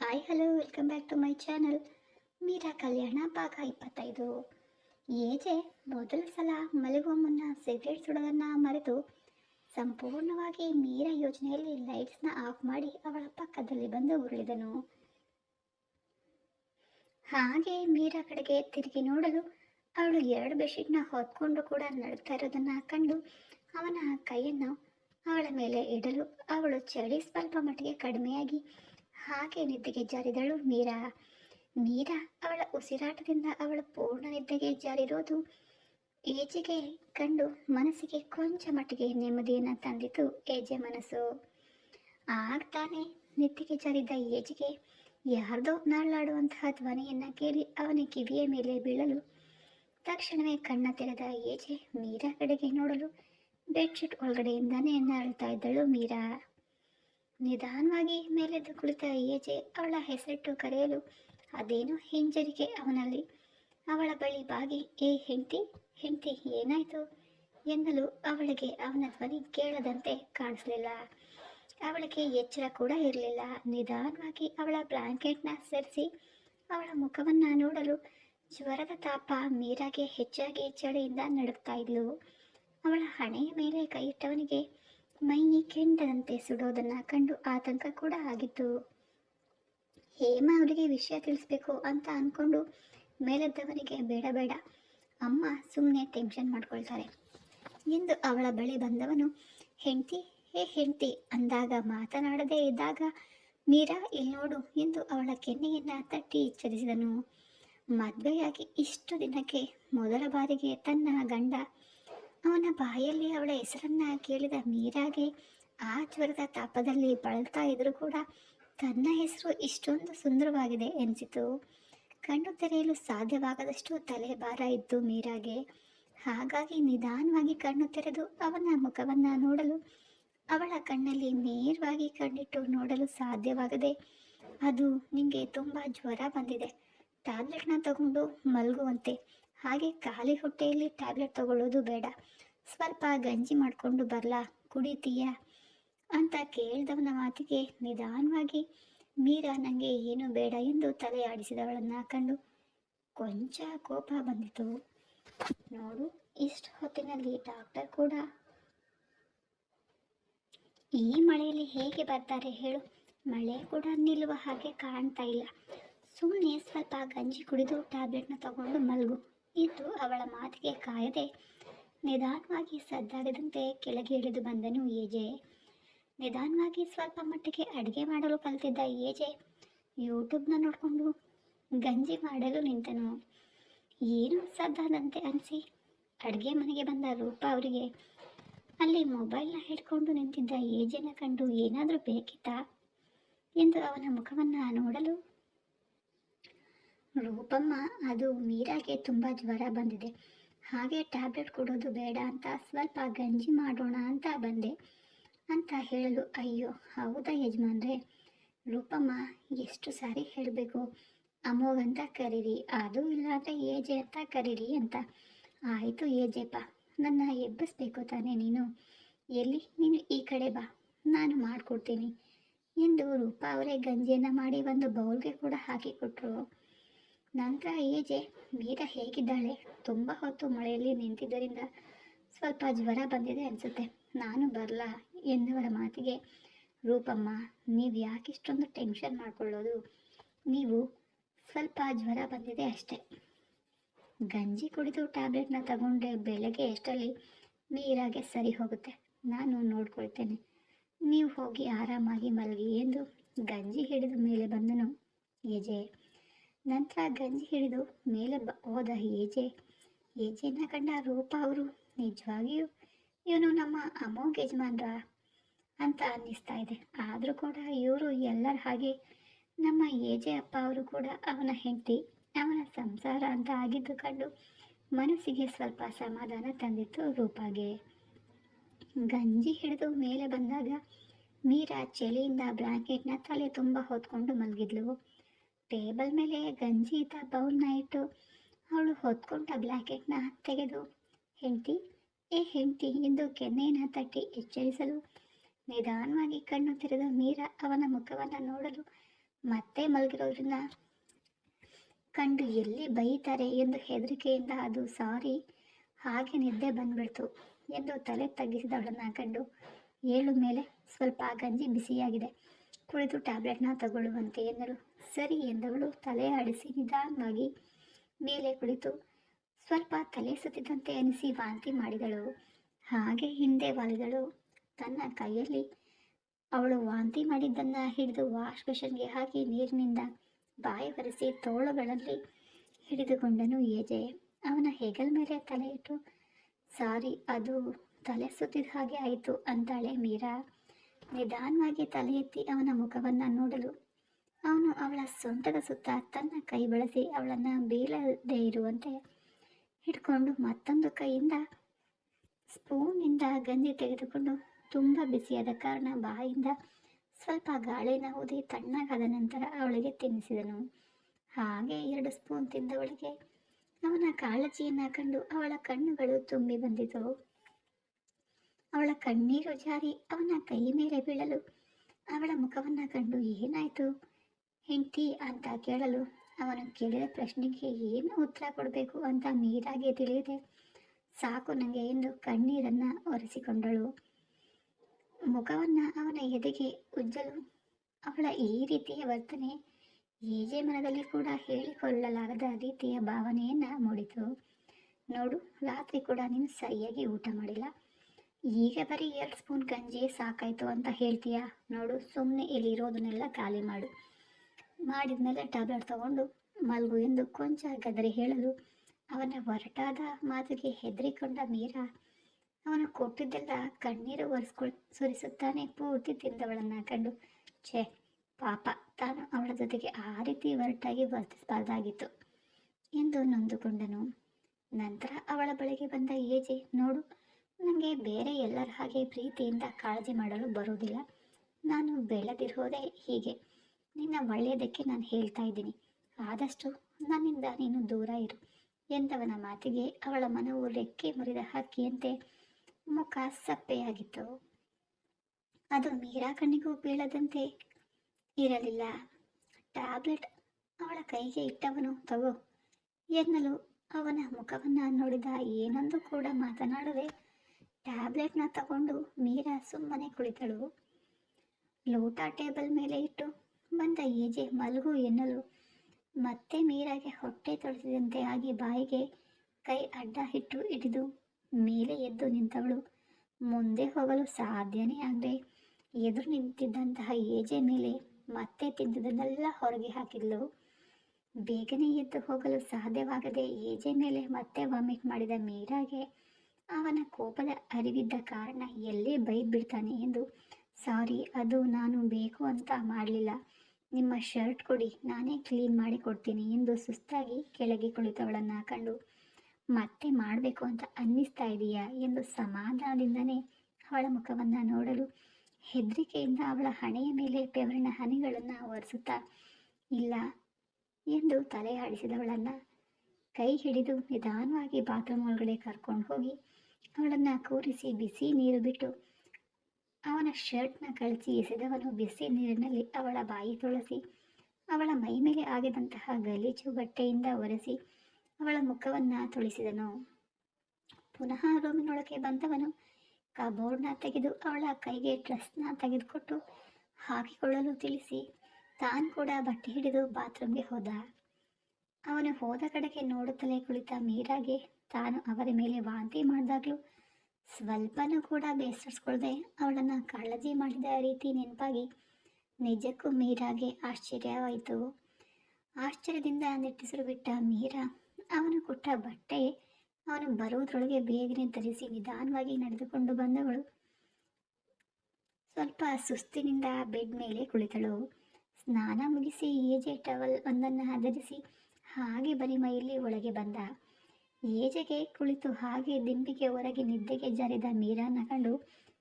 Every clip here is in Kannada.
Hi hello welcome back to my channel Meera Kalyana ಭಾಗ ಇಪ್ಪತ್ತೈದು ಏಜೆ, ಮೊದಲ ಸಲ ಮಲಗುವ ಮುನ್ನ ಸಿಗರೇಟ್ ಸುಡೋದನ್ನು ಮರೆತು ಸಂಪೂರ್ಣವಾಗಿ ಮೀರಾ ಯೋಜನೆಯಲ್ಲಿ ಲೈಟ್ಸ್ನ ಆಫ್ ಮಾಡಿ ಅವಳ ಪಕ್ಕದಲ್ಲಿ ಬಂದು ಉರುಳಿದನು. ಹಾಗೆ ಮೀರಾ ಕಡೆಗೆ ತಿರುಗಿ ನೋಡಲು ಅವಳು ಎರಡು ಬೆಡ್ಶೀಟ್ನ ಹೊತ್ಕೊಂಡು ಕೂಡ ನಡುತ್ತಾ ಇರೋದನ್ನು ಕಂಡು ಅವನ ಕೈಯನ್ನು ಅವಳ ಮೇಲೆ ಇಡಲು ಅವಳು ಚಳಿ ಸ್ವಲ್ಪ ಮಟ್ಟಿಗೆ ಕಡಿಮೆಯಾಗಿ ಹಾಗೆ ನಿದ್ದೆಗೆ ಜಾರಿದಳು ಮೀರಾ. ಮೀರಾ ಅವಳ ಉಸಿರಾಟದಿಂದ ಅವಳ ಪೂರ್ಣ ನಿದ್ದೆಗೆ ಜಾರಿರೋದು ಏಜೆಗೆ ಕಂಡು ಮನಸ್ಸಿಗೆ ಕೊಂಚ ಮಟ್ಟಿಗೆ ನೆಮ್ಮದಿಯನ್ನು ತಂದಿತು ಏಜೆ ಮನಸ್ಸು. ಆಗ ತಾನೇ ನಿದ್ದೆಗೆ ಜಾರಿದ್ದ ಏಜಿಗೆ ಯಾರ್ದೋ ನಾಳಾಡುವಂತಹ ಧ್ವನಿಯನ್ನು ಕೇಳಿ ಅವನ ಕಿವಿಯ ಮೇಲೆ ಬೀಳಲು ತಕ್ಷಣವೇ ಕಣ್ಣ ತೆರೆದ ಏಜೆ ಮೀರಾ ಕಡೆಗೆ ನೋಡಲು ಬೆಡ್ಶೀಟ್ ಒಳಗಡೆಯಿಂದಾನೇ ನರಳ್ತಾ ಇದ್ದಳು ಮೀರಾ. ನಿಧಾನವಾಗಿ ಮೇಲೆದ್ದು ಕುಳಿತ ಏಜೆ ಅವಳ ಹೆಸರಿಟ್ಟು ಕರೆಯಲು ಅದೇನೋ ಹಿಂಜರಿಕೆ ಅವನಲ್ಲಿ. ಅವಳ ಬಳಿ ಬಾಗಿ, ಏ ಹೆಂಡತಿ ಹೆಂಡತಿ, ಏನಾಯ್ತು? ಎನ್ನಲು ಅವಳಿಗೆ ಅವನ ಧ್ವನಿ ಕೇಳದಂತೆ ಕಾಣಿಸಲಿಲ್ಲ. ಅವಳಿಗೆ ಎಚ್ಚರ ಕೂಡ ಇರಲಿಲ್ಲ. ನಿಧಾನವಾಗಿ ಅವಳ ಬ್ಲಾಂಕೆಟ್ನ ಸರಿಸಿ ಅವಳ ಮುಖವನ್ನ ನೋಡಲು ಜ್ವರದ ತಾಪ ಮೀರಾಗೆ ಹೆಚ್ಚಾಗಿ ಚಳಿಯಿಂದ ನಡುಗ್ತಾ ಇದ್ಲು. ಅವಳ ಹಣೆಯ ಮೇಲೆ ಕೈ ಇಟ್ಟವನಿಗೆ ಮೈ ಕೆಂಡದಂತೆ ಸುಡೋದನ್ನ ಕಂಡು ಆತಂಕ ಕೂಡ ಆಗಿತ್ತು. ಹೇಮ ಅವರಿಗೆ ವಿಷಯ ತಿಳಿಸ್ಬೇಕು ಅಂತ ಅನ್ಕೊಂಡು ಮೇಲೆದ್ದವನಿಗೆ ಬೇಡ ಬೇಡ, ಅಮ್ಮ ಸುಮ್ಮನೆ ಟೆನ್ಷನ್ ಮಾಡ್ಕೊಳ್ತಾರೆ. ಎಂದು ಅವಳ ಬಳಿ ಬಂದವನು, ಹೆಂಡ್ತಿ, ಹೇ ಹೆಂಡ್ತಿ, ಅಂದಾಗ ಮಾತನಾಡದೇ ಇದ್ದಾಗ, ಮೀರಾ ಇಲ್ಲಿ ನೋಡು, ಎಂದು ಅವಳ ಕೆನ್ನೆಯನ್ನ ತಟ್ಟಿ ಎಚ್ಚರಿಸಿದನು. ಮದುವೆಯಾಗಿ ಇಷ್ಟು ದಿನಕ್ಕೆ ಮೊದಲ ಬಾರಿಗೆ ತನ್ನ ಗಂಡ ಅವನ ಬಾಯಲ್ಲಿ ಅವಳ ಹೆಸರನ್ನ ಕೇಳಿದ ಮೀರಾಗೆ ಆ ಜ್ವರದ ತಾಪದಲ್ಲಿ ಬಳಲ್ತಾ ಇದ್ರೂ ಕೂಡ ತನ್ನ ಹೆಸರು ಇಷ್ಟೊಂದು ಸುಂದರವಾಗಿದೆ ಎನಿಸಿತು. ಕಣ್ಣು ತೆರೆಯಲು ಸಾಧ್ಯವಾಗದಷ್ಟು ತಲೆ ಭಾರ ಇತ್ತು ಮೀರಾಗೆ. ಹಾಗಾಗಿ ನಿಧಾನವಾಗಿ ಕಣ್ಣು ತೆರೆದು ಅವನ ಮುಖವನ್ನ ನೋಡಲು, ಅವಳ ಕಣ್ಣಲ್ಲಿ ನೇರವಾಗಿ ಕಣ್ಣಿಟ್ಟು ನೋಡಲು ಸಾಧ್ಯವಾಗದೆ, ಅದು ನಿಮಗೆ ತುಂಬ ಜ್ವರ ಬಂದಿದೆ. ಟ್ಯಾಬ್ಲೆಟ್ನ ತಗೊಂಡು ಮಲಗುವಂತೆ ಹಾಗೆ ಖಾಲಿ ಹೊಟ್ಟೆಯಲ್ಲಿ ಟ್ಯಾಬ್ಲೆಟ್ ತಗೊಳ್ಳೋದು ಬೇಡ. ಸ್ವಲ್ಪ ಗಂಜಿ ಮಾಡಿಕೊಂಡು ಬರಲಾ, ಕುಡಿತೀಯಾ? ಅಂತ ಕೇಳಿದವನ ಮಾತಿಗೆ ನಿಧಾನವಾಗಿ, ಮೀರಾ ನನಗೆ ಏನು ಬೇಡ ಎಂದು ತಲೆ ಆಡಿಸಿದವಳನ್ನ ಕಂಡು ಕೊಂಚ ಕೋಪ ಬಂದಿತು. ನೋಡು, ಇಷ್ಟು ಹೊತ್ತಿನಲ್ಲಿ ಡಾಕ್ಟರ್ ಕೂಡ ಈ ಮಳೆಯಲ್ಲಿ ಹೇಗೆ ಬರ್ತಾರೆ ಹೇಳು. ಮಳೆ ಕೂಡ ನಿಲ್ಲುವ ಹಾಗೆ ಕಾಣ್ತಾ ಇಲ್ಲ. ಸುಮ್ಮನೆ ಸ್ವಲ್ಪ ಗಂಜಿ ಕುಡಿದು ಟ್ಯಾಬ್ಲೆಟ್ನ ತಗೊಂಡು ಮಲಗು. ಎಂದು ಅವಳ ಮಾತಿಗೆ ಕಾಯದೆ ನಿಧಾನವಾಗಿ ಸದ್ದಾಗದಂತೆ ಕೆಳಗೆ ಇಳಿದು ಬಂದನು ಏಜೆ. ನಿಧಾನವಾಗಿ ಸ್ವಲ್ಪ ಮಟ್ಟಿಗೆ ಅಡುಗೆ ಮಾಡಲು ಕಲಿತಿದ್ದ ಏಜೆ ಯೂಟ್ಯೂಬ್ನ ನೋಡಿಕೊಂಡು ಗಂಜಿ ಮಾಡಲು ನಿಂತನು. ಏನು ಸದ್ದಾದಂತೆ ಅನಿಸಿ? ಅಡುಗೆ ಮನೆಗೆ ಬಂದ ರೂಪ ಅವರಿಗೆ ಅಲ್ಲಿ ಮೊಬೈಲ್ನ ಹಿಡ್ಕೊಂಡು ನಿಂತಿದ್ದ ಏಜೆನ ಕಂಡು ಏನಾದರೂ ಬೇಕಿತ್ತಾ? ಎಂದು ಅವನ ಮುಖವನ್ನು ನೋಡಲು ರೂಪಮ್ಮ, ಅದು ಮೀರಾಗೆ ತುಂಬ ಜ್ವರ ಬಂದಿದೆ. ಹಾಗೆ ಟ್ಯಾಬ್ಲೆಟ್ ಕೊಡೋದು ಬೇಡ ಅಂತ ಸ್ವಲ್ಪ ಗಂಜಿ ಮಾಡೋಣ ಅಂತ ಬಂದೆ ಅಂತ ಹೇಳಲು, ಅಯ್ಯೋ, ಹೌದಾ ಯಜಮಾನ್ರೆ? ರೂಪಮ್ಮ, ಎಷ್ಟು ಸಾರಿ ಹೇಳಬೇಕು? ಅಮೋಘಂತ ಕರೀರಿ, ಅದು ಇಲ್ಲಾಂದರೆ ಏಜೆ ಅಂತ ಕರೀರಿ ಅಂತ. ಆಯಿತು ಏಜೆಪ್ಪ, ನನ್ನ ಎಬ್ಬಿಸ್ಬೇಕು ತಾನೇ ನೀನು? ಎಲ್ಲಿ? ನೀನು ಈ ಕಡೆ ಬಾ, ನಾನು ಮಾಡಿಕೊಡ್ತೀನಿ ಎಂದು ರೂಪ ಅವರೇ ಗಂಜಿಯನ್ನು ಮಾಡಿ ಒಂದು ಬೌಲ್ಗೆ ಕೂಡ ಹಾಕಿಕೊಟ್ರು. ನಂತರ ಏಜೆ ಮೀರಾ ಹೇಗಿದ್ದಾಳೆ? ತುಂಬ ಹೊತ್ತು ಮಳೆಯಲ್ಲಿ ನಿಂತಿದ್ದರಿಂದ ಸ್ವಲ್ಪ ಜ್ವರ ಬಂದಿದೆ ಅನಿಸುತ್ತೆ. ನಾನು ಬರಲಾ ಎನ್ನುವರ ಮಾತಿಗೆ, ರೂಪಮ್ಮ, ನೀವು ಯಾಕೆ ಇಷ್ಟೊಂದು ಟೆನ್ಷನ್ ಮಾಡ್ಕೊಳ್ಳೋದು? ನೀವು ಸ್ವಲ್ಪ ಜ್ವರ ಬಂದಿದೆ ಅಷ್ಟೇ. ಗಂಜಿ ಕುಡಿದು ಟ್ಯಾಬ್ಲೆಟ್ನ ತಗೊಂಡ್ರೆ ಬೆಳಗ್ಗೆ ಎಷ್ಟರಲ್ಲಿ ನೀರಾಗೆ ಸರಿ ಹೋಗುತ್ತೆ? ನಾನು ನೋಡ್ಕೊಳ್ತೇನೆ. ನೀವು ಹೋಗಿ ಆರಾಮಾಗಿ ಮಲಗಿ ಎಂದು ಗಂಜಿ ಹಿಡಿದ ಮೇಲೆ ಬಂದನು. ಏಜೆ ನಂತರ ಗಂಜಿ ಹಿಡಿದು ಮೇಲೆ ಬ ಹೋದ ಏಜೆ. ಏಜೆನ ಕಂಡ ರೂಪ ಅವರು, ನಿಜವಾಗಿಯೂ ಇವನು ನಮ್ಮ ಅಮೋಘ ಯಜಮಾನ್ರ? ಅಂತ ಅನ್ನಿಸ್ತಾ ಇದೆ. ಆದರೂ ಕೂಡ ಇವರು ಎಲ್ಲರ ಹಾಗೆ ನಮ್ಮ ಏಜೆ ಅಪ್ಪ ಅವರು ಕೂಡ ಅವನ ಹೆಂಡತಿ, ಅವನ ಸಂಸಾರ ಅಂತ ಆಗಿದ್ದು ಕಂಡು ಮನಸ್ಸಿಗೆ ಸ್ವಲ್ಪ ಸಮಾಧಾನ ತಂದಿತ್ತು ರೂಪಾಗೆ. ಗಂಜಿ ಹಿಡಿದು ಮೇಲೆ ಬಂದಾಗ ಮೀರಾ ಚಳಿಯಿಂದ ಬ್ಲ್ಯಾಂಕೆಟ್ನ ತಲೆ ತುಂಬ ಹೊತ್ಕೊಂಡು ಮಲಗಿದ್ಲು. ಟೇಬಲ್ ಮೇಲೆ ಗಂಜಿ ಇದ್ದ ಬೌಲ್ನ ಇಟ್ಟು ಅವಳು ಹೊತ್ಕೊಂಡ ಬ್ಲ್ಯಾಕೆಟ್ನ ತೆಗೆದು, ಹೆಂಡತಿ, ಏ ಹೆಂಡತಿ ಎಂದು ಕೆನ್ನೆಯನ್ನು ತಟ್ಟಿ ಎಚ್ಚರಿಸಲು? ನಿಧಾನವಾಗಿ ಕಣ್ಣು ತೆರೆದ ಮೀರಾ ಅವನ ಮುಖವನ್ನು ನೋಡಲು ಮತ್ತೆ ಮಲಗಿರೋದ್ರಿಂದ, ಕಂಡು ಎಲ್ಲಿ ಬೈತಾರೆ? ಎಂದು ಹೆದರಿಕೆಯಿಂದ ಅದು ಸಾರಿ, ಹಾಗೆ ನಿದ್ದೆ ಬಂದ್ಬಿಡ್ತು ಎಂದು ತಲೆ ತಗ್ಗಿಸಿದವಳನ್ನ ಕಂಡು ಏಳು ಮೇಲೆ ಸ್ವಲ್ಪ ಗಂಜಿ ಬಿಸಿಯಾಗಿದೆ ಕುಳಿತು ಟ್ಯಾಬ್ಲೆಟ್ನ ತಗೊಳ್ಳುವಂತೆ ಎನ್ನಲು ಸರಿ ಎಂದವಳು ತಲೆ ಆಡಿಸಿ ನಿಧಾನವಾಗಿ ಮೇಲೆ ಕುಳಿತು. ಸ್ವಲ್ಪ ತಲೆ ಸುತ್ತಿದಂತೆ ಅನಿಸಿ ವಾಂತಿ ಮಾಡಿದಳು. ಹಾಗೆ ಹಿಂದೆ ವಾಲಿದಳು. ತನ್ನ ಕೈಯಲ್ಲಿ ಅವಳು ವಾಂತಿ ಮಾಡಿದ್ದನ್ನು ಹಿಡಿದು ವಾಶ್ ಬೇಷನ್ಗೆ ಹಾಕಿ ನೀರಿನಿಂದ ಬಾಯಿ ಒರೆಸಿ ತೋಳುಗಳಲ್ಲಿ ಹಿಡಿದುಕೊಂಡನು ಏಜೆ. ಅವನ ಹೆಗಲ್ ಮೇಲೆ ತಲೆ ಇಟ್ಟು, ಸಾರಿ, ಅದು ತಲೆ ಸುತ್ತಿದ ಹಾಗೆ ಆಯಿತು ಅಂತಾಳೆ ಮೀರಾ. ನಿಧಾನವಾಗಿ ತಲೆ ಎತ್ತಿ ಅವನ ಮುಖವನ್ನು ನೋಡಲು ಅವನು ಅವಳ ಸೊಂಟದ ಸುತ್ತ ತನ್ನ ಕೈ ಬಳಸಿ ಅವಳನ್ನು ಬೀಳದೆ ಇರುವಂತೆ ಹಿಡ್ಕೊಂಡು ಮತ್ತೊಂದು ಕೈಯಿಂದ ಸ್ಪೂನಿಂದ ಗಂಜಿ ತೆಗೆದುಕೊಂಡು ತುಂಬ ಬಿಸಿಯಾದ ಕಾರಣ ಬಾಯಿಂದ ಸ್ವಲ್ಪ ಗಾಳಿನ ಊದಿ ತಣ್ಣಗಾದ ನಂತರ ಅವಳಿಗೆ ತಿನ್ನಿಸಿದನು. ಹಾಗೆ ಎರಡು ಸ್ಪೂನ್ ತಿಂದವಳಿಗೆ ಅವನ ಕಾಳಜಿಯನ್ನು ಕಂಡು ಅವಳ ಕಣ್ಣುಗಳು ತುಂಬಿ ಬಂದಿತು. ಅವಳ ಕಣ್ಣೀರು ಜಾರಿ ಅವನ ಕೈ ಮೇಲೆ ಬೀಳಲು ಅವಳ ಮುಖವನ್ನು ಕಂಡು ಏನಾಯಿತು? ಹೆಂಡತಿ ಅಂತ ಕೇಳಲು ಅವನು ಕೇಳಿದ ಪ್ರಶ್ನೆಗೆ ಏನು ಉತ್ತರ ಕೊಡಬೇಕು ಅಂತ ಮೀರಾಗೆ ತಿಳಿಯದೆ ಸಾಕು ನನಗೆ ಎಂದು ಕಣ್ಣೀರನ್ನು ಒರೆಸಿಕೊಂಡಳು. ಮುಖವನ್ನು ಅವನ ಎದೆಗೆ ಉಜ್ಜಲು ಅವಳ ಈ ರೀತಿಯ ವರ್ತನೆ ಏಜೆ ಮನದಲ್ಲಿ ಕೂಡ ಹೇಳಿಕೊಳ್ಳಲಾಗದ ರೀತಿಯ ಭಾವನೆಯನ್ನು ಮೂಡಿತು. ನೋಡು, ರಾತ್ರಿ ಕೂಡ ನೀನು ಸರಿಯಾಗಿ ಊಟ ಮಾಡಿಲ್ಲ. ಈಗ ಬರೀ ಎರಡು ಸ್ಪೂನ್ ಗಂಜಿ ಸಾಕಾಯಿತು ಅಂತ ಹೇಳ್ತೀಯಾ? ನೋಡು ಸುಮ್ಮನೆ ಇಲ್ಲಿರೋದನ್ನೆಲ್ಲ ಖಾಲಿ ಮಾಡು. ಮಾಡಿದ್ಮೇಲೆ ಟ್ಯಾಬ್ಲೆಟ್ ತಗೊಂಡು ಮಲ್ಗು ಎಂದು ಕೊಂಚ ಗದರಿ ಹೇಳಲು, ಅವನ ಹೊರಟಾದ ಮಾತಿಗೆ ಹೆದರಿಕೊಂಡ ಮೀರಾ, ಅವನು ಕೊಟ್ಟಿದ್ದೆಲ್ಲ ಕಣ್ಣೀರು ಒರೆಸ್ಕೊಳ್ ಸುರಿಸುತ್ತಾನೆ, ಪೂರ್ತಿ ತಿಂದವಳನ್ನ ಕಂಡು. ಛೇ, ಪಾಪ, ತಾನು ಅವಳ ಜೊತೆಗೆ ಆ ರೀತಿ ಒರಟಾಗಿ ವರ್ತಿಸಬಾರ್ದಾಗಿತ್ತು ಎಂದು ನೊಂದುಕೊಂಡನು. ನಂತರ ಅವಳ ಬಳಿಗೆ ಬಂದ ಏಜೆ, ನೋಡು ನನಗೆ ಬೇರೆ ಎಲ್ಲರ ಹಾಗೆ ಪ್ರೀತಿಯಿಂದ ಕಾಳಜಿ ಮಾಡಲು ಬರುವುದಿಲ್ಲ. ನಾನು ಬೆಳೆದಿರೋದೇ ಹೀಗೆ. ನಿನ್ನ ಒಳ್ಳೆಯದಕ್ಕೆ ನಾನು ಹೇಳ್ತಾ ಇದ್ದೀನಿ. ಆದಷ್ಟು ನನ್ನಿಂದ ನೀನು ದೂರ ಇರು. ಎಂದವನ ಮಾತಿಗೆ ಅವಳ ಮನವು ರೆಕ್ಕೆ ಮುರಿದ ಹಕ್ಕಿಯಂತೆ ಮುಖ ಸಪ್ಪೆಯಾಗಿತ್ತು. ಅದು ಮೀರಾ ಕಣ್ಣಿಗೂ ಬೀಳದಂತೆ ಇರಲಿಲ್ಲ. ಟ್ಯಾಬ್ಲೆಟ್ ಅವಳ ಕೈಗೆ ಇಟ್ಟವನು. ತಗೋ. ಎನ್ನಲು ಅವನ ಮುಖವನ್ನು ನೋಡಿದ ಏನೊಂದು ಕೂಡ ಮಾತನಾಡದೆ ಟ್ಯಾಬ್ಲೆಟ್ನ ತಗೊಂಡು ಮೀರಾ ಸುಮ್ಮನೆ ಕುಳಿತಳು. ಲೋಟ ಟೇಬಲ್ ಮೇಲೆ ಇಟ್ಟು ಬಂದ ಏಜೆ ಮಲಗು ಎನ್ನಲು. ಮತ್ತೆ ಮೀರಾಗೆ ಹೊಟ್ಟೆ ತೊಳೆಸಿದಂತೆ ಆಗಿ ಬಾಯಿಗೆ ಕೈ ಅಡ್ಡ ಹಿಟ್ಟು ಹಿಡಿದು ಮೇಲೆ ಎದ್ದು ನಿಂತವಳು. ಮುಂದೆ ಹೋಗಲು ಸಾಧ್ಯನೇ ಆಗದೆ ಎದುರು ನಿಂತಿದ್ದಂತಹ ಏಜೆ ಮೇಲೆ ಮತ್ತೆ ತಿಂದಿದ್ದನ್ನೆಲ್ಲ ಹೊರಗೆ ಹಾಕಿದ್ಲು. ಬೇಗನೆ ಎದ್ದು ಹೋಗಲು ಸಾಧ್ಯವಾಗದೆ ಏಜೆ ಮೇಲೆ ಮತ್ತೆ ವಾಮಿಟ್ ಮಾಡಿದ ಮೀರಾಗೆ ಅವನ ಕೋಪದ ಅರಿವಿದ್ದ ಕಾರಣ ಎಲ್ಲೇ ಬೈದ್ ಬಿಡ್ತಾನೆ ಎಂದು, ಸಾರಿ, ಅದು ನಾನು ಬೇಕು ಅಂತ ಮಾಡಲಿಲ್ಲ. ನಿಮ್ಮ ಶರ್ಟ್ ಕೊಡಿ, ನಾನೇ ಕ್ಲೀನ್ ಮಾಡಿ ಕೊಡ್ತೀನಿ ಎಂದು ಸುಸ್ತಾಗಿ ಕೆಳಗೆ ಕುಳಿತವಳನ್ನು ಹಾಕೊಂಡು ಮತ್ತೆ ಮಾಡಬೇಕು ಅಂತ ಅನ್ನಿಸ್ತಾ ಇದೆಯಾ? ಎಂದು ಸಮಾಧಾನದಿಂದನೇ ಅವಳ ಮುಖವನ್ನು ನೋಡಲು ಹೆದರಿಕೆಯಿಂದ ಅವಳ ಹಣೆಯ ಮೇಲೆ ಬೆವರಿನ ಹನಿಗಳನ್ನು ಒರೆಸುತ್ತಾ, ಇಲ್ಲ, ಎಂದು ತಲೆ ಆಡಿಸಿದವಳನ್ನು ಕೈ ಹಿಡಿದು ನಿಧಾನವಾಗಿ ಬಾತ್ರೂಮ್ ಒಳಗಡೆ ಕರ್ಕೊಂಡು ಹೋಗಿ ಅವಳನ್ನು ಕೂರಿಸಿ ಬಿಸಿ ನೀರು ಬಿಟ್ಟು ಅವನ ಶರ್ಟ್ನ ಕಳಚಿ ಎಸೆದವನು ಬಿಸಿ ನೀರಿನಲ್ಲಿ ಅವಳ ಬಾಯಿ ತುಳಸಿ, ಅವಳ ಮೈ ಮೇಲೆ ಆಗಿದಂತಹ ಗಲೀಜು ಬಟ್ಟೆಯಿಂದ ಒರೆಸಿ ಅವಳ ಮುಖವನ್ನು ತುಳಿಸಿದನು. ಪುನಃ ರೂಮಿನೊಳಗೆ ಬಂದವನು ಕಬೋರ್ಡ್ನ ತೆಗೆದು ಅವಳ ಕೈಗೆ ಡ್ರೆಸ್ನ ತೆಗೆದುಕೊಟ್ಟು ಹಾಕಿಕೊಳ್ಳಲು ತಿಳಿಸಿ ತಾನು ಕೂಡ ಬಟ್ಟೆ ಹಿಡಿದು ಬಾತ್ರೂಮ್ಗೆ ಹೋದ. ಅವನು ಹೋದ ಕಡೆಗೆ ನೋಡುತ್ತಲೇ ಕುಳಿತ ಮೀರಾಗೆ ತಾನು ಅವರ ಮೇಲೆ ವಾಂತಿ ಮಾಡಿದಾಗಲೂ ಸ್ವಲ್ಪನೂ ಕೂಡ ಬೇಸರಿಸ್ಕೊಳ್ದೆ ಅವಳನ್ನು ಕಾಳಜಿ ಮಾಡಿದ ರೀತಿ ನೆನಪಾಗಿ ನಿಜಕ್ಕೂ ಮೀರಾಗೆ ಆಶ್ಚರ್ಯವಾಯಿತು. ಆಶ್ಚರ್ಯದಿಂದ ನೆಟ್ಟಿಸಲು ಬಿಟ್ಟ ಮೀರಾ, ಅವನು ಕೊಟ್ಟ ಬಟ್ಟೆ ಅವನು ಬರುವುದರೊಳಗೆ ಬೇಗನೆ ಧರಿಸಿ ನಿಧಾನವಾಗಿ ನಡೆದುಕೊಂಡು ಬಂದವಳು. ಸ್ವಲ್ಪ ಸುಸ್ತಿನಿಂದ ಬೆಡ್ ಮೇಲೆ ಕುಳಿತಳು. ಸ್ನಾನ ಮುಗಿಸಿ ಏಜೆ ಟವಲ್ ಒಂದನ್ನು ಧರಿಸಿ ಹಾಗೆ ಬರಿ ಮೈಯಲ್ಲಿ ಒಳಗೆ ಬಂದ. ಏಜೆಗೆ ಕುಳಿತು ಹಾಗೆ ದಿಂಬಿಗೆ ಹೊರಗೆ ನಿದ್ದೆಗೆ ಜಾರಿದ ಮೀರಾನ ಕಂಡು,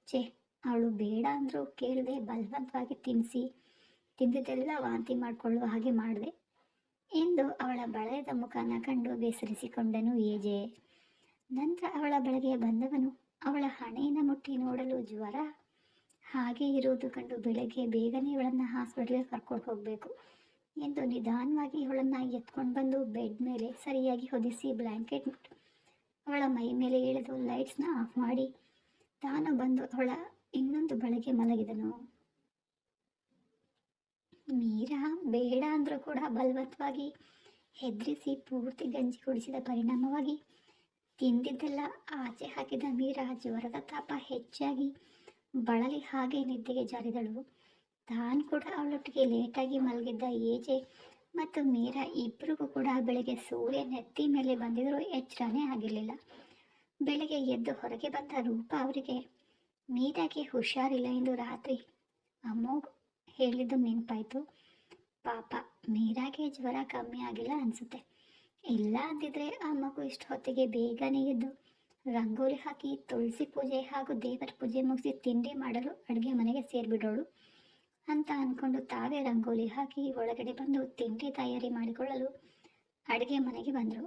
ಛೇ, ಅವಳು ಬೇಡ ಅಂದರೂ ಕೇಳದೆ ಬಲವಂತವಾಗಿ ತಿನ್ನಿಸಿ ತಿಂದಿದ್ದೆಲ್ಲ ವಾಂತಿ ಮಾಡಿಕೊಳ್ಳುವ ಹಾಗೆ ಮಾಡಿದೆ ಎಂದು ಅವಳ ಬಳೆಯದ ಮುಖನ ಕಂಡು ಬೇಸರಿಸಿಕೊಂಡನು ಏಜೆ. ನಂತರ ಅವಳ ಬಳಿಗೆ ಬಂದವನು ಅವಳ ಹಣೆಯನ್ನು ಮುಟ್ಟಿ ನೋಡಲು ಜ್ವರ ಹಾಗೆ ಇರುವುದು ಕಂಡು ಬೆಳಗ್ಗೆ ಬೇಗನೆ ಇವಳನ್ನು ಹಾಸ್ಪಿಟ್ಲಿಗೆ ಕರ್ಕೊಂಡು ಹೋಗಬೇಕು. ಎಂದು ನಿಧಾನವಾಗಿ ಅವಳನ್ನು ಎತ್ಕೊಂಡು ಬಂದು ಬೆಡ್ ಮೇಲೆ ಸರಿಯಾಗಿ ಹೊದಿಸಿ ಬ್ಲ್ಯಾಂಕೆಟ್ ಅವಳ ಮೈ ಮೇಲೆ ಇಳಿದು ಲೈಟ್ಸ್ನ ಆಫ್ ಮಾಡಿ ತಾನು ಬಂದು ಅವಳ ಇನ್ನೊಂದು ಬಳಿಗೆ ಮಲಗಿದನು. ಮೀರಾ, ಬೇಡ ಅಂದರೂ ಕೂಡ ಬಲವತ್ವಾಗಿ ಹೆದರಿಸಿ ಪೂರ್ತಿ ಗಂಜಿ ಕುಡಿಸಿದ ಪರಿಣಾಮವಾಗಿ ತಿಂದಿದ್ದೆಲ್ಲ ಆಚೆ ಹಾಕಿದ ಮೀರಾ ಜ್ವರದ ತಾಪ ಹೆಚ್ಚಾಗಿ ಬಳಲಿ ಹಾಗೆ ನಿದ್ದೆಗೆ ಜಾರಿದಳು. ತಾನು ಕೂಡ ಅವಳೊಟ್ಟಿಗೆ ಲೇಟಾಗಿ ಮಲಗಿದ್ದ ಏಜೆ ಮತ್ತು ಮೀರಾ ಇಬ್ಬರಿಗೂ ಕೂಡ ಬೆಳಗ್ಗೆ ಸೂರ್ಯ ನೆತ್ತಿ ಮೇಲೆ ಬಂದಿದ್ರು ಎಚ್ಚರನೇ ಆಗಿರಲಿಲ್ಲ. ಬೆಳಗ್ಗೆ ಎದ್ದು ಹೊರಗೆ ಬಂದ ರೂಪ ಅವರಿಗೆ, ಮೀರಾಗೆ ಹುಷಾರಿಲ್ಲ ಎಂದು ರಾತ್ರಿ. ಅಮ್ಮ ಹೇಳಿದ್ದು ನೆನಪಾಯಿತು. ಪಾಪ ಮೀರಾಗೆ ಜ್ವರ ಕಮ್ಮಿ ಆಗಿಲ್ಲ ಅನಿಸುತ್ತೆ. ಇಲ್ಲ ಅಂದಿದ್ರೆ ಆ ಮಗು ಇಷ್ಟು ಹೊತ್ತಿಗೆ ಬೇಗನೆ ಎದ್ದು ರಂಗೋಲಿ ಹಾಕಿ ತುಳಸಿ ಪೂಜೆ ಹಾಗೂ ದೇವರ ಪೂಜೆ ಮುಗಿಸಿ ತಿಂಡಿ ಮಾಡಲು ಅಡುಗೆ ಮನೆಗೆ ಸೇರಿಬಿಡೋಳು. ಅಂತ ಅಂದ್ಕೊಂಡು ತಾವೇ ರಂಗೋಲಿ ಹಾಕಿ ಒಳಗಡೆ ಬಂದು ತಿಂಡಿ ತಯಾರಿ ಮಾಡಿಕೊಳ್ಳಲು ಅಡುಗೆ ಮನೆಗೆ ಬಂದರು.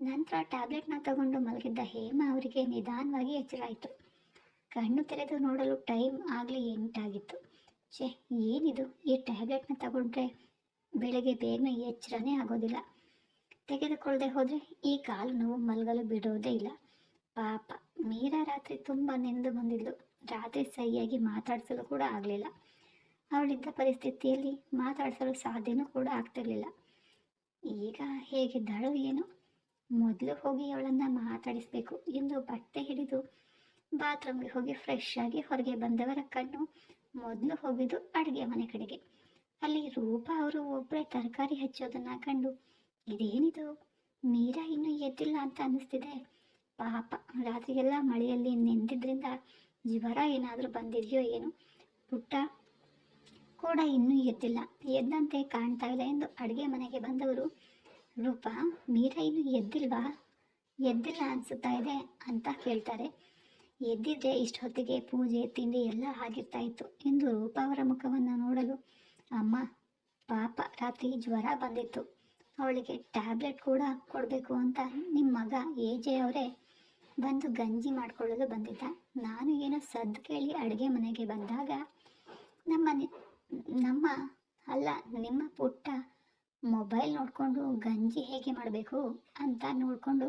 ನಂತರ ಟ್ಯಾಬ್ಲೆಟ್ನ ತಗೊಂಡು ಮಲಗಿದ್ದ ಹೇಮ ಅವರಿಗೆ ನಿಧಾನವಾಗಿ ಎಚ್ಚರಾಯಿತು. ಕಣ್ಣು ತೆರೆದು ನೋಡಲು ಟೈಮ್ ಆಗಲಿ ಎಂಟಾಗಿತ್ತು. ಛೇ, ಏನಿದು? ಈ ಟ್ಯಾಬ್ಲೆಟ್ನ ತಗೊಂಡ್ರೆ ಬೆಳಗ್ಗೆ ಬೇಗನೆ ಎಚ್ಚರನೇ ಆಗೋದಿಲ್ಲ. ತೆಗೆದುಕೊಳ್ಳದೆ ಹೋದರೆ ಈ ಕಾಲು ನೋವು ಮಲಗಲು ಬಿಡೋದೇ ಇಲ್ಲ. ಪಾಪ, ಮೀರಾ ರಾತ್ರಿ ತುಂಬ ನೆಂದು ಬಂದಿದ್ಲು. ರಾತ್ರಿ ಸರಿಯಾಗಿ ಮಾತಾಡಿಸಲು ಕೂಡ ಆಗಲಿಲ್ಲ. ಅವಳಿದ್ದ ಪರಿಸ್ಥಿತಿಯಲ್ಲಿ ಮಾತಾಡಿಸಲು ಸಾಧ್ಯನೂ ಕೂಡ ಆಗ್ತಿರ್ಲಿಲ್ಲ. ಈಗ ಹೇಗಿದ್ದಾಳೋ ಏನೋ, ಮೊದಲು ಹೋಗಿ ಅವಳನ್ನು ಮಾತಾಡಿಸ್ಬೇಕು ಎಂದು ಬಟ್ಟೆ ಹಿಡಿದು ಬಾತ್ರೂಮ್ಗೆ ಹೋಗಿ ಫ್ರೆಶ್ ಆಗಿ ಹೊರಗೆ ಬಂದವರ ಕಣ್ಣು ಮೊದಲು ಹೋಗಿದ್ದು ಅಡುಗೆ ಮನೆ ಕಡೆಗೆ. ಅಲ್ಲಿ ರೂಪ ಅವರು ಒಬ್ಬರೇ ತರಕಾರಿ ಹೆಚ್ಚೋದನ್ನ ಕಂಡು, ಇದೇನಿದು? ಮೀರಾ ಇನ್ನೂ ಎದ್ದಿಲ್ಲ ಅಂತ ಅನ್ನಿಸ್ತಿದೆ. ಪಾಪ, ರಾತ್ರಿಗೆಲ್ಲ ಮಳೆಯಲ್ಲಿ ನೆಂದಿದ್ರಿಂದ ಜ್ವರ ಏನಾದರೂ ಬಂದಿದೆಯೋ ಏನು. ಪುಟ್ಟ ಕೂಡ ಇನ್ನೂ ಎದ್ದಿಲ್ಲ. ಎದ್ದಂತೆ ಕಾಣ್ತಾ ಇಲ್ಲ ಎಂದು ಅಡುಗೆ ಮನೆಗೆ ಬಂದವರು, ರೂಪ, ಮೀರಾ ಇನ್ನೂ ಎದ್ದಿಲ್ವಾ? ಎದ್ದಿಲ್ಲ ಅನಿಸುತ್ತಾ ಇದೆ? ಅಂತ ಕೇಳ್ತಾರೆ. ಎದ್ದಿದ್ರೆ ಇಷ್ಟೊತ್ತಿಗೆ ಪೂಜೆ, ತಿಂಡಿ ಎಲ್ಲ ಆಗಿರ್ತಾ ಇತ್ತು ಎಂದು ರೂಪ ಅವರ ಮುಖವನ್ನು ನೋಡಲು, ಅಮ್ಮ, ಪಾಪ, ರಾತ್ರಿ ಜ್ವರ ಬಂದಿತ್ತು. ಅವಳಿಗೆ ಟ್ಯಾಬ್ಲೆಟ್ ಕೂಡ ಕೊಡಬೇಕು ಅಂತ ನಿಮ್ಮ ಮಗ ಎ ಅವರೇ ಬಂದು ಗಂಜಿ ಮಾಡಿಕೊಳ್ಳಲು ಬಂದಿದ್ದ. ನಾನು ಏನೋ ಸದ್ದು ಕೇಳಿ ಅಡುಗೆ ಮನೆಗೆ ಬಂದಾಗ ನಮ್ಮ ನಮ್ಮ, ಅಲ್ಲ, ನಿಮ್ಮ ಪುಟ್ಟ ಮೊಬೈಲ್ ನೋಡಿಕೊಂಡು ಗಂಜಿ ಹೇಗೆ ಮಾಡಬೇಕು ಅಂತ ನೋಡಿಕೊಂಡು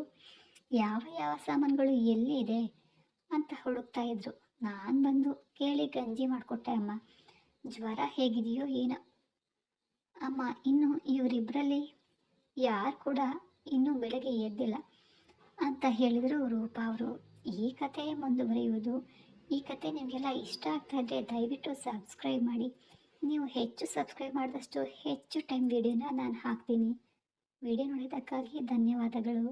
ಯಾವ ಯಾವ ಸಾಮಾನುಗಳು ಎಲ್ಲಿ ಇದೆ ಅಂತ ಹುಡುಕ್ತಾ ಇದ್ರು. ನಾನು ಬಂದು ಕೇಳಿ ಗಂಜಿ ಮಾಡಿಕೊಟ್ಟೆ ಅಮ್ಮ. ಜ್ವರ ಹೇಗಿದೆಯೋ ಏನೋ. ಅಮ್ಮ, ಇನ್ನು ಇವರಿಬ್ಬರಲ್ಲಿ ಯಾರು ಕೂಡ ಇನ್ನೂ ಬೆಳಗ್ಗೆ ಎದ್ದಿಲ್ಲ ಅಂತ ಹೇಳಿದರು ರೂಪ ಅವರು. ಈ ಕಥೆ ಮುಂದುವರಿಯುವುದು, ಈ ಕತೆ ನಿಮಗೆಲ್ಲ ಇಷ್ಟ ಆಗ್ತಾ ಇದ್ದರೆ ದಯವಿಟ್ಟು ಸಬ್ಸ್ಕ್ರೈಬ್ ಮಾಡಿ. ನೀವು ಹೆಚ್ಚು ಸಬ್ಸ್ಕ್ರೈಬ್ ಮಾಡಿದಷ್ಟು ಹೆಚ್ಚು ಟೈಮ್ ವಿಡಿಯೋನ ನಾನು ಹಾಕ್ತೀನಿ. ವಿಡಿಯೋ ನೋಡಿದ್ದಕ್ಕಾಗಿ ಧನ್ಯವಾದಗಳು.